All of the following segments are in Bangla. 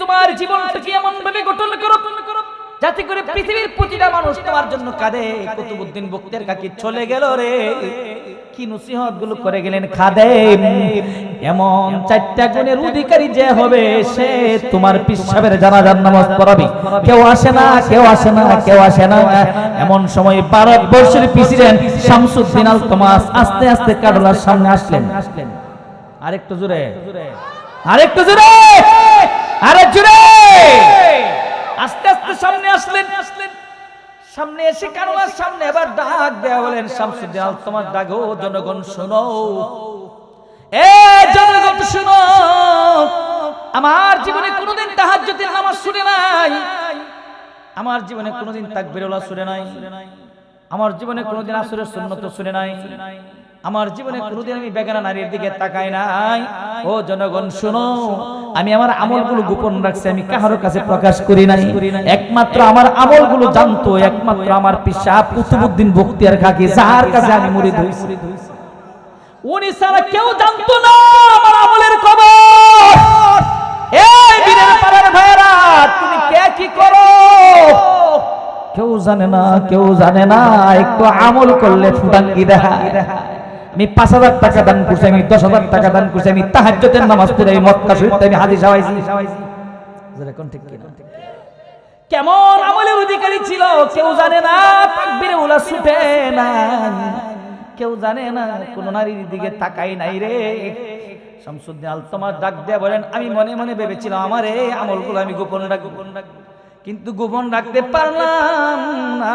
তোমার জীবনটাকে এমন ভাবে গঠন করো, যাতে করে পৃথিবীর প্রতিটা মানুষ তোমার জন্য কাঁদে। কুতুবুদ্দিন বক্তের কাকি চলে গেল রে। কি নসিহতগুলো করে গেলেন খাদে এমন চারটা গুণের অধিকারী যে হবে সে তোমার পিসাবের জানাজার নামাজ পড়াবে। কেউ আসে না, কেউ আসে না, কেউ আসে না। এমন সময় ভারতবর্ষের প্রেসিডেন্ট শামসুদ্দিন আল তোমাস আস্তে আস্তে কাডলার সামনে আসলেন। আরেকটু জোরে। আরেকটু জোরে। আরে জোরে আস্তে আস্তে সামনে সামনে এসে সামনে ডাক বলেন জনগণ এ জনগণ আমার জীবনে কোনোদিন শুনে নাই। আমার জীবনে কোনোদিন তাকবীরুল্লাহ শুনে নাই। আমার জীবনে কোনোদিন আসরের সুন্নত শুনে নাই। আমার জীবনে কোনোদিন আমি বেগানা নারীর দিকে তাকাই নাই। ও জনগণ শুনো। আমি আমার আমলগুলো গোপন রাখছি আমি কাহারো কাছে প্রকাশ করি নাই। একমাত্র আমার আমলগুলো জানতো একমাত্র আমার পিসা কুতুবুদ্দিন বখতিয়ার খাকি যার কাছে আমি মুড়ি ধুইছি। উনি ছাড়া কেউ জানতো না আমার আমলের খবর। এই বীরের পাড়ার ভাইরা তুমি কে কি করো? কেউ জানে না কেউ জানে না একটু আমল করলে ফুটাঙ্গি দেখা আমি পাঁচ হাজার টাকা দান করছি, আমি দশ হাজার টাকা দান করছি, আমি তাহাজ্জতের নামাজ পড়ে, আমি মক্কা শরীফ আমি হাদিস হাওয়াইছি। কেমন আমলের অধিকারী ছিল, কেউ জানে না তাকবীরে উলা ছুটে না কেউ জানে না, কোন নারীর দিকে তাকাই নাই রে। শামসুদ্দিন আল তোমার ডাক দেয়া বলেন, আমি মনে মনে ভেবেছিলাম, আমার এই আমলগুলো আমি গোপন রাখব। কিন্তু গোপন রাখতে পারলাম না।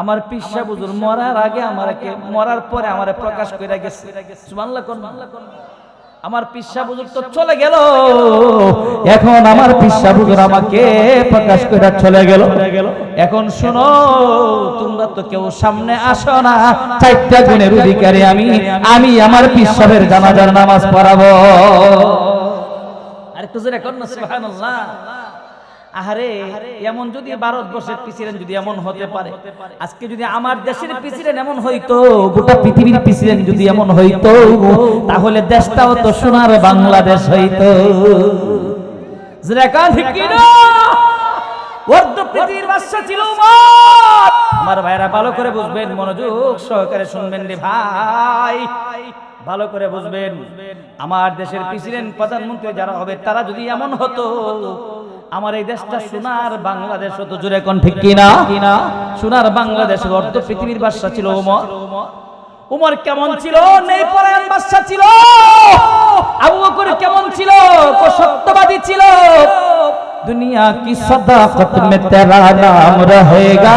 আমার পিসা বুজুর মরার আগে আমারকে মরার পরে আমার প্রকাশ করে গেছে। সুবহানাল্লাহ আমার পিসা বুজুর তো চলে গেল। এখন আমার পিসা বুজুর আমাকে প্রকাশ করে চলে গেল। এখন শুনো তোমরা তো কেউ সামনে আসো না। চারটা গুণের অধিকারী আমি। আমি। আমার পিসাবের জানাজার নামাজ পড়াবো। আরেকটু জোরে কর না সুবহানাল্লাহ। আহারে এমন যদি ভারতবর্ষের প্রেসিডেন্ট যদি এমন হতে পারে আজকে যদি আমার দেশের প্রেসিডেন্ট এমন হইতো গোটা পৃথিবীর প্রেসিডেন্ট যদি এমন হইতো তাহলে দেশটাও তো সোনার বাংলাদেশ হইতো। আমার ভাইরা ভালো করে বুঝবেন মনোযোগ সহকারে শুনবেন রে ভাই। ভালো করে বুঝবেন আমার দেশের প্রেসিডেন্ট প্রধানমন্ত্রী যারা হবে তারা যদি এমন হতো আমার এই দেশটা সোনার বাংলাদেশ অত জোরে এখন ঠিক কিনা? কিনা সোনার বাংলাদেশ অর্ধ পৃথিবীর বাদশা ছিল ওমর। উমর কেমন ছিল? নেইপরায়ণ বাসা ছিল। আবু বকর কেমন ছিল? সত্যবাদী ছিল। দুনিয়া কি সদাকত মে তেরা নাম রহেগা?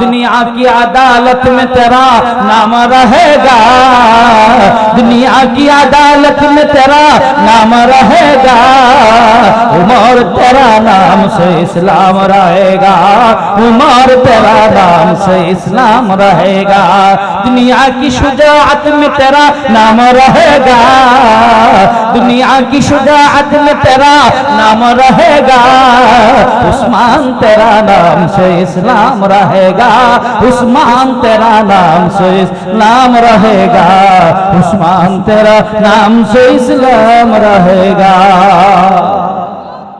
दुनिया की अदालत में तेरा नाम रहेगा। दुनिया की अदालत में तेरा नाम रहेगा। उमर तेरा नाम से इस्लाम रहेगा। उमर तेरा नाम से इस्लाम रहेगा। दुनिया की शुजाअत में तेरा नाम रहेगा। दुनिया की शुजाअत में तेरा नाम रहेगा। उस्मान तेरा नाम से इस्लाम रहेगा। उस्मान तेरा नाम से इस्लाम रहेगा उस्मान तेरा नाम से इस्लाम रहेगा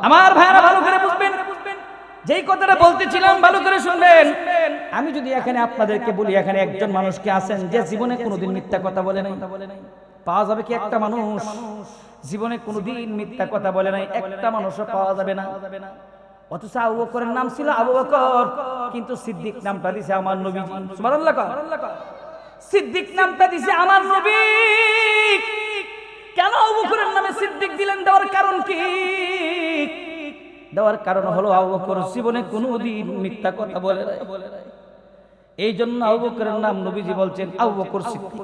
আমার ভাইরা ভালো করে বুঝবেন যেই কথাটা বলতেছিলাম ভালো করে শুনবেন আমি যদি এখানে আপনাদেরকে বলি এখানে একজন মানুষকে আছেন যে জীবনে কোনোদিন মিথ্যা কথা বলে নাই পাওয়া যাবে কি একটা মানুষ জীবনে কোনোদিন মিথ্যা কথা বলে নাই একটা মানুষও পাওয়া যাবে না অথচ আবু বকরের নাম ছিল আবু বকর। কিন্তু সিদ্দিক নামটা দিছে আমার নবী। সিদ্দিক নামটা দিছে আমার নবী। কেন আবু বকরের নামে সিদ্দিক দিলেন? দেওয়ার কারণ কি? দেওয়ার কারণ হলো আবু বকর জীবনে কোনোদিন মিথ্যা কথা বলে এই জন্য আবু বকরের নাম নবীজি বলছেন, আবু বকর সিদ্দিক।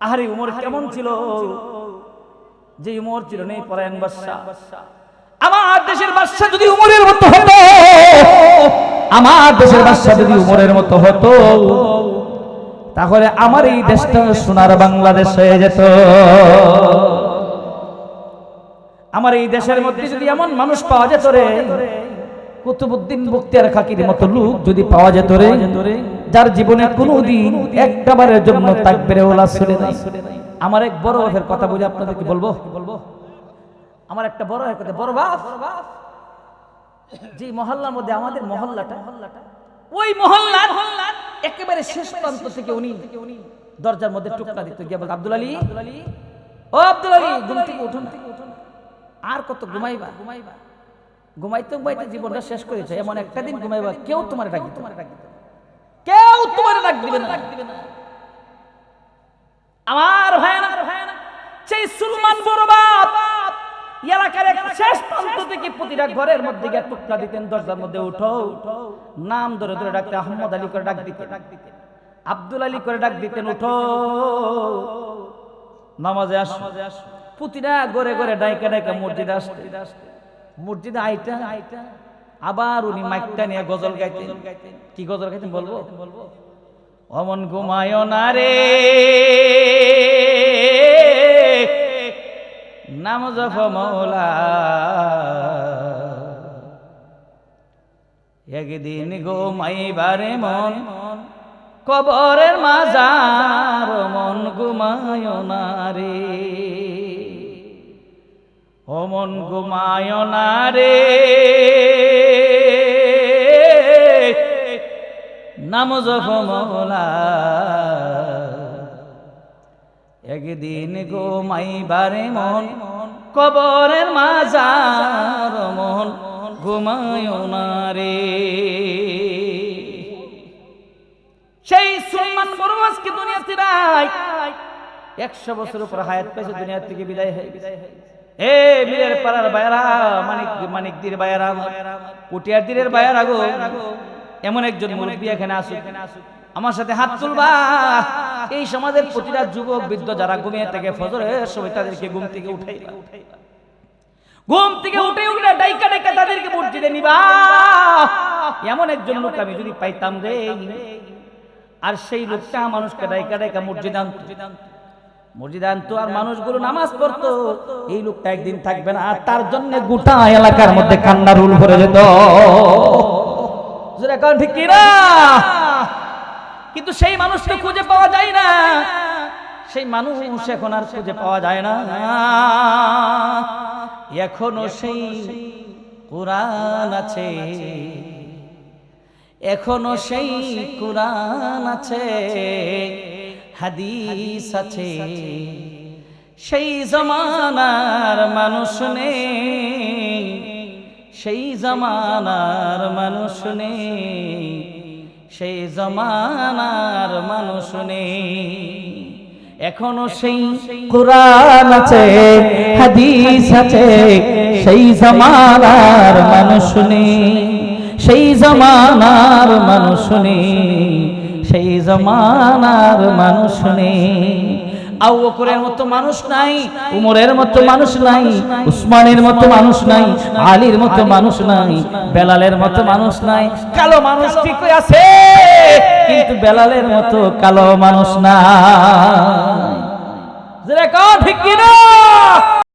আহারে উমর কেমন ছিল? যে উমর ছিল, নেই পরায়ণ বাদশা আমার দেশের বাদশা যদি উমরের মতো হতো, আমার দেশের বাদশা যদি উমরের মতো হতো, তাহলে আমার এই দেশটা সোনার বাংলাদেশ হয়ে যেত। আমার এই দেশের মধ্যে যদি এমন মানুষ পাওয়া যেত রে কুতুবুদ্দিন বক্তিয়ার খাকির মতো লোক যদি পাওয়া যেত রে, যার জীবনে কোনোদিন একবারের জন্য তাকবিরে ওলা শুনে নাই। আমার এক বড় কথা বলে আপনাদেরকে বলব বলব। আমার একটা বড় কথা বড় বাপ যে মহল্লার মধ্যে আমাদের মহল্লাটা, ওই মহল্লার একেবারে শেষ প্রান্ত থেকে উনি দরজার মধ্যে টুকরা দিত, গিয়ে আব্দুল আলী, ও আব্দুল আলী, ঘুম থেকে উঠুন আর কত ঘুমাইবা? ঘুমাইবা ঘুমাইতে ঘুমাইতে জীবনটা শেষ করেছে এমন একটা দিন ঘুমাইবা, কেউ তোমার ডাক দিতে পারে কেউ তোমার ডাক দিবে না। আমার ভাই না সেই সুলমান বড় বাপ শেষ প্রান্ত থেকে প্রতিটা ঘরের মধ্যে গিয়ে টুকরা দিতেন, দরজার মধ্যে উঠো। নাম ধরে ধরে ডাকতে আহমদ আলী করে ডাক দিতেন। আব্দুল আলী করে ডাক দিতেন, উঠো। নামাজে আস। প্রতিটা ঘরে ঘরে ডাইকা ডাইকা মসজিদে আসতে। মসজিদে আইটা আইটা আবার উনি মাইকটা নিয়ে গজল গাইতেন। কি গজল গাইতেন বলব বলব? অমন ঘুমায় না রে। নাম জফ মৌলা। একদিন ঘুমাইবারে মন, কবরের মাজার মন ঘুমায় না রে। অমন ঘুমায় না রে। নাম মৌলা। একদিন গো ঘুমাইবারে মন কবরের মাজার মন ঘুমায় রে। সেই সুলমান বড় আজকে দুনিয়াতে নাই একশো বছর উপর হায়াত পেয়েছে দুনিয়া থেকে বিদায় হয়ে এ বীরের পাড়ার বায়রা মানিক মানিক দির বায়রা পুটিয়ার দিনের বায়রা গো, এমন একজন মুরব্বী এখানে আসুক। আমার সাথে হাত তুলবা। এই সমাজের প্রতিটা যুবক, বৃদ্ধ যারা ঘুমিয়ে থেকে ফজরের সময় তাদেরকে ঘুম থেকে উঠাইবা ঘুম থেকে উঠে উঠে ডাইকা ডাইকা তাদেরকে মসজিদে নিবা। এমন একজন লোক আমি যদি পাইতাম রে, আর সেই লোকটা মানুষকে ডাইকা ডাইকা আনতো। আনতো আর মানুষগুলো নামাজ পড়তো। এই লোকটা একদিন থাকবে না, আর তার জন্য গোটা এলাকার মধ্যে কান্না রুল ভরে যেত। যেটা ঠিক কি না কিন্তু সেই মানুষকে খুঁজে পাওয়া যায় না। সেই মানুষ এখন আর খুঁজে পাওয়া যায় না। এখনও সেই কোরআন আছে। এখনও সেই কোরআন আছে। হাদিস আছে। সেই জমানার মানুষ নেই। সেই জমানার মানুষ নেই। সেই জমানার মানুষ নেই। এখনও সেই কোরআন আছে, হাদিস আছে, সেই জমানার মানুষ নেই। সেই জমানার মানুষ নেই, সেই জমানার মানুষ নেই। আউ বকরের মতো মানুষ নাই উমরের মতো মানুষ নাই উসমানের মতো মানুষ নাই আলীর মতো মানুষ নাই বেলালের মতো মানুষ নাই কালো মানুষ ঠিক আছে কিন্তু বেলালের মতো কালো মানুষ নাই। যেটা ঠিক কিনা?